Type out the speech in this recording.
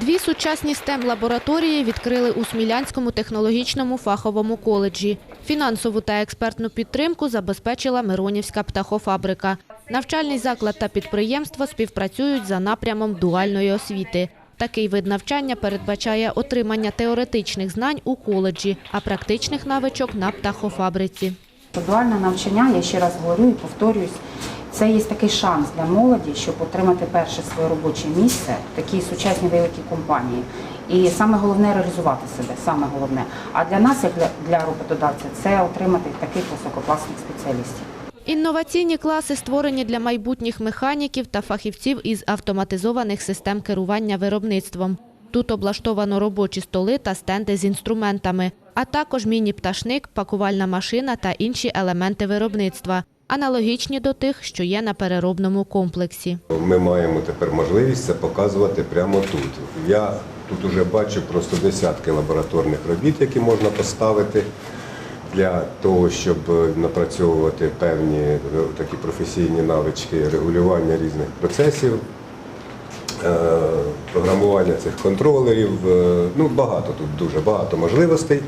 Дві сучасні STEM-лабораторії відкрили у Смілянському технологічному фаховому коледжі. Фінансову та експертну підтримку забезпечила Миронівська птахофабрика. Навчальний заклад та підприємство співпрацюють за напрямом дуальної освіти. Такий вид навчання передбачає отримання теоретичних знань у коледжі, а практичних навичок на птахофабриці. Дуальне навчання, я ще раз говорю і повторююсь, це є такий шанс для молоді, щоб отримати перше своє робоче місце в такій сучасній великій компанії. І саме головне реалізувати себе, саме головне. А для нас, як для, роботодавця, це отримати таких висококласних спеціалістів. Інноваційні класи створені для майбутніх механіків та фахівців із автоматизованих систем керування виробництвом. Тут облаштовано робочі столи та стенди з інструментами, а також міні-пташник, пакувальна машина та інші елементи виробництва, аналогічні до тих, що є на переробному комплексі. Ми маємо тепер можливість це показувати прямо тут. Я тут вже бачу просто десятки лабораторних робіт, які можна поставити для того, щоб напрацьовувати певні е, такі професійні навички регулювання різних процесів, е, програмування цих контролерів. Е, Ну, багато тут дуже багато можливостей.